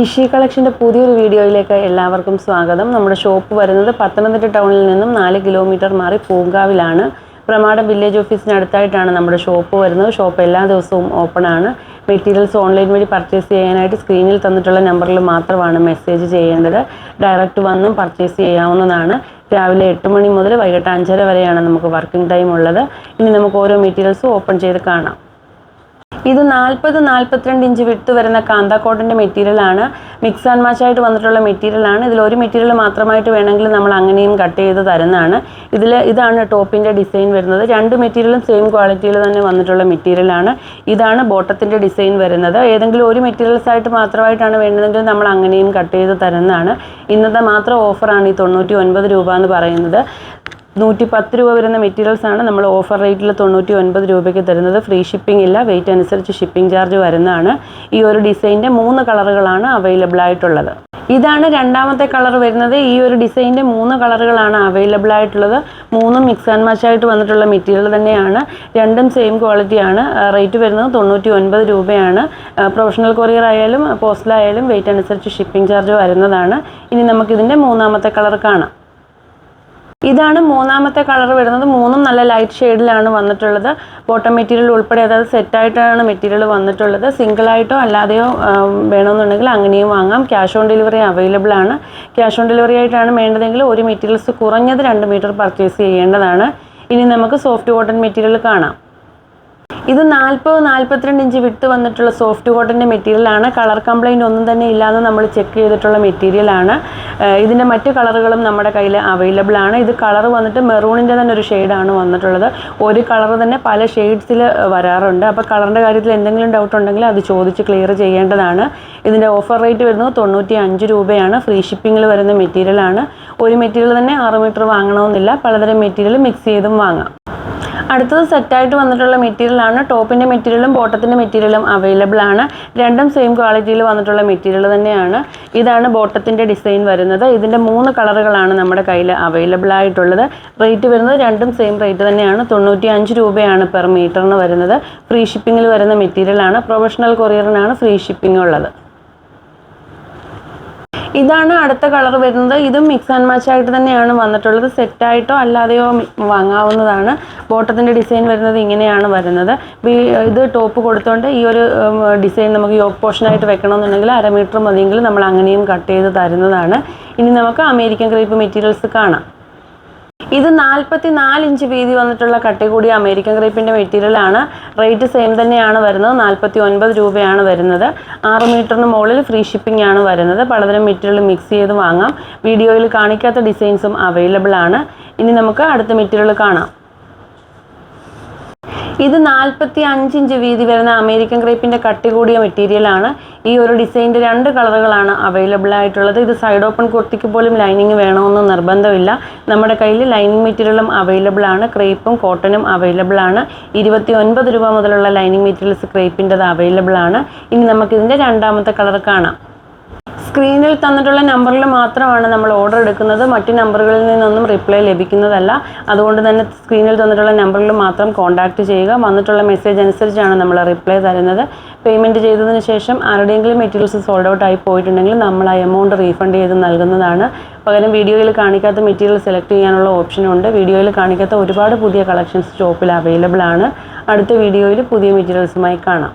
ഇഷി കളക്ഷന്റെ പുതിയൊരു വീഡിയോയിലേക്ക് എല്ലാവർക്കും സ്വാഗതം. നമ്മുടെ ഷോപ്പ് വരുന്നത് പത്തനംതിട്ട ടൗണിൽ നിന്നും നാല് കിലോമീറ്റർ മാറി പൂങ്കാവിലാണ്. പ്രമാടം വില്ലേജ് ഓഫീസിനടുത്തായിട്ടാണ് നമ്മുടെ ഷോപ്പ് വരുന്നത്. ഷോപ്പ് എല്ലാ ദിവസവും ഓപ്പൺ ആണ്. മെറ്റീരിയൽസ് ഓൺലൈൻ വഴി പർച്ചേസ് ചെയ്യാനായിട്ട് സ്ക്രീനിൽ തന്നിട്ടുള്ള നമ്പറിൽ മാത്രമാണ് മെസ്സേജ് ചെയ്യേണ്ടത്. ഡയറക്റ്റ് വന്നും പർച്ചേസ് ചെയ്യാവുന്നതാണ്. രാവിലെ എട്ട് മണി മുതൽ വൈകിട്ട് അഞ്ചര വരെയാണ് നമുക്ക് വർക്കിംഗ് ടൈം ഉള്ളത്. ഇനി നമുക്ക് ഓരോ മെറ്റീരിയൽസും ഓപ്പൺ ചെയ്ത് കാണാം. ഇത് നാൽപ്പത് നാൽപ്പത്തിരണ്ട് ഇഞ്ച് വിട്ട് വരുന്ന കാന്ത കോട്ടന്റെ മെറ്റീരിയലാണ് മിക്സ് ആൻഡ് മാച്ച് ആയിട്ട് വന്നിട്ടുള്ള മെറ്റീരിയലാണ് ഇതിൽ ഒരു മെറ്റീരിയൽ മാത്രമായിട്ട് വേണമെങ്കിൽ നമ്മൾ അങ്ങനെയും കട്ട് ചെയ്ത് തരുന്നതാണ്. ഇതിൽ ഇതാണ് ടോപ്പിന്റെ ഡിസൈൻ വരുന്നത്. രണ്ട് മെറ്റീരിയലും സെയിം ക്വാളിറ്റിയിൽ തന്നെ വന്നിട്ടുള്ള മെറ്റീരിയലാണ് ഇതാണ് ബോട്ടത്തിന്റെ ഡിസൈൻ വരുന്നത്. ഏതെങ്കിലും ഒരു മെറ്റീരിയൽസ് ആയിട്ട് മാത്രമായിട്ടാണ് വേണ്ടതെങ്കിൽ നമ്മൾ അങ്ങനെയും കട്ട് ചെയ്ത് തരുന്നതാണ്. ഇന്നത്തെ മാത്രം ഓഫറാണ് ഈ തൊണ്ണൂറ്റി ഒൻപത് രൂപ എന്ന് പറയുന്നത്. നൂറ്റി പത്ത് രൂപ വരുന്ന മെറ്റീരിയൽസ് ആണ് നമ്മൾ ഓഫർ റേറ്റിൽ തൊണ്ണൂറ്റി ഒൻപത് രൂപയ്ക്ക് തരുന്നത്. ഫ്രീ ഷിപ്പിംഗ് ഇല്ല. വെയിറ്റ് അനുസരിച്ച് ഷിപ്പിംഗ് ചാർജ് വരുന്നതാണ്. ഈ ഒരു ഡിസൈന്റെ മൂന്ന് കളറുകളാണ് അവൈലബിൾ ആയിട്ടുള്ളത്. ഇതാണ് രണ്ടാമത്തെ കളർ വരുന്നത്. ഈ ഒരു ഡിസൈന്റെ മൂന്ന് കളറുകളാണ് അവൈലബിൾ ആയിട്ടുള്ളത്. മൂന്നും മിക്സ് ആൻഡ് മാച്ച് ആയിട്ട് വന്നിട്ടുള്ള മെറ്റീരിയൽ തന്നെയാണ്. രണ്ടും സെയിം ക്വാളിറ്റിയാണ് റേറ്റ് വരുന്നത് തൊണ്ണൂറ്റി ഒൻപത് രൂപയാണ് പ്രൊഫഷണൽ കൊറിയർ ആയാലും പോസ്റ്റലായാലും വെയിറ്റ് അനുസരിച്ച് ഷിപ്പിംഗ് ചാർജ് വരുന്നതാണ്. ഇനി നമുക്കിതിന്റെ മൂന്നാമത്തെ കളർ കാണാം. ഇതാണ് മൂന്നാമത്തെ കളർ വരുന്നത്. മൂന്നും നല്ല ലൈറ്റ് ഷെയ്ഡിലാണ് വന്നിട്ടുള്ളത്. ബോട്ടം മെറ്റീരിയൽ ഉൾപ്പെടെ അതായത് സെറ്റായിട്ടാണ് മെറ്റീരിയൽ വന്നിട്ടുള്ളത്. സിംഗിളായിട്ടോ അല്ലാതെയോ വേണമെന്നുണ്ടെങ്കിൽ അങ്ങനെയും വാങ്ങാം. ക്യാഷ് ഓൺ ഡെലിവറി അവൈലബിൾ ആണ്. ക്യാഷ് ഓൺ ഡെലിവറി ആയിട്ടാണ് വേണ്ടതെങ്കിൽ ഒരു മെറ്റീരിയൽസ് കുറഞ്ഞത് രണ്ട് മീറ്റർ പർച്ചേസ് ചെയ്യേണ്ടതാണ്. ഇനി നമുക്ക് സോഫ്റ്റ് കോട്ടൺ മെറ്റീരിയൽ കാണാം. ഇത് നാൽപ്പത് നാൽപ്പത്തിരണ്ട് ഇഞ്ച് വിട്ട് വന്നിട്ടുള്ള സോഫ്റ്റ് കോട്ടന്റെ മെറ്റീരിയലാണ് കളർ കംപ്ലൈന്റ് ഒന്നും തന്നെ ഇല്ലാതെ നമ്മൾ ചെക്ക് ചെയ്തിട്ടുള്ള മെറ്റീരിയലാണ് ഇതിന്റെ മറ്റ് കളറുകളും നമ്മുടെ കയ്യിൽ അവൈലബിൾ ആണ്. ഇത് കളർ വന്നിട്ട് മെറൂണിന്റെ തന്നെ ഒരു ഷെയ്ഡാണ് വന്നിട്ടുള്ളത്. ഒരു കളർ തന്നെ പല ഷെയ്ഡ്സിൽ വരാറുണ്ട്. അപ്പോൾ കളറിന്റെ കാര്യത്തിൽ എന്തെങ്കിലും ഡൗട്ട് ഉണ്ടെങ്കിൽ അത് ചോദിച്ച് ക്ലിയർ ചെയ്യേണ്ടതാണ്. ഇതിന്റെ ഓഫർ റേറ്റ് വരുന്നത് തൊണ്ണൂറ്റി അഞ്ച് രൂപയാണ് ഫ്രീ ഷിപ്പിങ്ങിൽ വരുന്ന മെറ്റീരിയലാണ് ഒരു മെറ്റീരിയൽ തന്നെ ആറ് മീറ്റർ വാങ്ങണമെന്നില്ല. പലതരം മെറ്റീരിയൽ മിക്സ് ചെയ്തും വാങ്ങാം. അടുത്തത് സെറ്റായിട്ട് വന്നിട്ടുള്ള മെറ്റീരിയലാണ്. ടോപ്പിന്റെ മെറ്റീരിയലും ബോട്ടത്തിന്റെ മെറ്റീരിയലും അവൈലബിൾ ആണ്. രണ്ടും സെയിം ക്വാളിറ്റിയിൽ വന്നിട്ടുള്ള മെറ്റീരിയൽ തന്നെയാണ്. ഇതാണ് ബോട്ടത്തിന്റെ ഡിസൈൻ വരുന്നത്. ഇതിന്റെ മൂന്ന് കളറുകളാണ് നമ്മുടെ കയ്യിൽ അവൈലബിൾ ആയിട്ടുള്ളത്. റേറ്റ് വരുന്നത് രണ്ടും സെയിം റേറ്റ് തന്നെയാണ്. തൊണ്ണൂറ്റി അഞ്ച് രൂപയാണ് പെർ മീറ്ററിന് വരുന്നത്. ഫ്രീ ഷിപ്പിങ്ങിൽ വരുന്ന മെറ്റീരിയലാണ് പ്രൊഫഷണൽ കൊറിയറിനാണ് ഫ്രീ ഷിപ്പിംഗ് ഉള്ളത്. ഇതാണ് അടുത്ത കളർ വരുന്നത്. ഇതും മിക്സ് ആൻഡ് മാച്ച് ആയിട്ട് തന്നെയാണ് വന്നിട്ടുള്ളത്. സെറ്റായിട്ടോ അല്ലാതെയോ വാങ്ങാവുന്നതാണ്. ബോട്ടത്തിന്റെ ഡിസൈൻ വരുന്നത് ഇങ്ങനെയാണ് വരുന്നത്. ഇത് ടോപ്പ് കൊടുത്തുകൊണ്ട് ഈ ഒരു ഡിസൈൻ നമുക്ക് യോക്ക് പോർഷനായിട്ട് വെക്കണമെന്നുണ്ടെങ്കിൽ അര മീറ്റർ മതിയെങ്കിൽ നമ്മൾ അങ്ങനെയും കട്ട് ചെയ്ത് തരുന്നതാണ്. ഇനി നമുക്ക് അമേരിക്കൻ ക്രീപ്പ് മെറ്റീരിയൽസ് കാണാം. ഇത് നാൽപ്പത്തി നാല് ഇഞ്ച് വീതി വന്നിട്ടുള്ള കട്ടി കൂടിയ അമേരിക്കൻ ക്രീപ്പിന്റെ മെറ്റീരിയലാണ് റേറ്റ് സെയിം തന്നെയാണ് വരുന്നത്. നാൽപ്പത്തി ഒൻപത് രൂപയാണ് വരുന്നത്. ആറ് മീറ്ററിന് മുകളിൽ ഫ്രീ ഷിപ്പിംഗ് ആണ് വരുന്നത്. പലതരം മെറ്റീരിയൽ മിക്സ് ചെയ്ത് വാങ്ങാം. വീഡിയോയിൽ കാണിക്കാത്ത ഡിസൈൻസും അവൈലബിൾ ആണ്. ഇനി നമുക്ക് അടുത്ത മെറ്റീരിയൽ കാണാം. ഇത് നാൽപ്പത്തി അഞ്ച് ഇഞ്ച് വീതി വരുന്ന അമേരിക്കൻ ക്രേപ്പിന്റെ കട്ടി കൂടിയ മെറ്റീരിയലാണ് ഈ ഒരു ഡിസൈനിന്റെ രണ്ട് കളറുകളാണ് അവൈലബിൾ ആയിട്ടുള്ളത്. ഇത് സൈഡ് ഓപ്പൺ കുർത്തിക്ക് പോലും ലൈനിങ് വേണമെന്ന് നിർബന്ധമില്ല. നമ്മുടെ കയ്യിൽ ലൈനിങ് മെറ്റീരിയലും അവൈലബിൾ ആണ്. ക്രേപ്പും കോട്ടനും അവൈലബിൾ ആണ്. ഇരുപത്തി ഒൻപത് രൂപ മുതലുള്ള ലൈനിങ് മെറ്റീരിയൽസ് ക്രേപ്പിന്റെത് അവൈലബിൾ ആണ്. ഇനി നമുക്കിതിന്റെ രണ്ടാമത്തെ കളർ കാണാം. സ്ക്രീനിൽ തന്നിട്ടുള്ള നമ്പറിൽ മാത്രമാണ് നമ്മൾ ഓർഡർ എടുക്കുന്നത്. മറ്റു നമ്പറുകളിൽ നിന്നൊന്നും റിപ്ലൈ ലഭിക്കുന്നതല്ല. അതുകൊണ്ട് തന്നെ സ്ക്രീനിൽ തന്നിട്ടുള്ള നമ്പറിൽ മാത്രം കോൺടാക്റ്റ് ചെയ്യുക. വന്നിട്ടുള്ള മെസ്സേജ് അനുസരിച്ചാണ് നമ്മൾ റിപ്ലൈ തരുന്നത്. പേയ്മെന്റ് ചെയ്തതിന് ശേഷം ആരുടെയെങ്കിലും മെറ്റീരിയൽസ് സോൾഡ് ഔട്ട് ആയി പോയിട്ടുണ്ടെങ്കിൽ നമ്മൾ ആ എമൗണ്ട് റീഫണ്ട് ചെയ്ത് നൽകുന്നതാണ്. പകരം വീഡിയോയിൽ കാണിക്കാത്ത മെറ്റീരിയൽ സെലക്ട് ചെയ്യാനുള്ള ഓപ്ഷനുണ്ട് വീഡിയോയിൽ കാണിക്കാത്ത ഒരുപാട് പുതിയ കളക്ഷൻസ് ഷോപ്പിൽ അവൈലബിൾ ആണ്. അടുത്ത വീഡിയോയിൽ പുതിയ മെറ്റീരിയൽസുമായി കാണാം.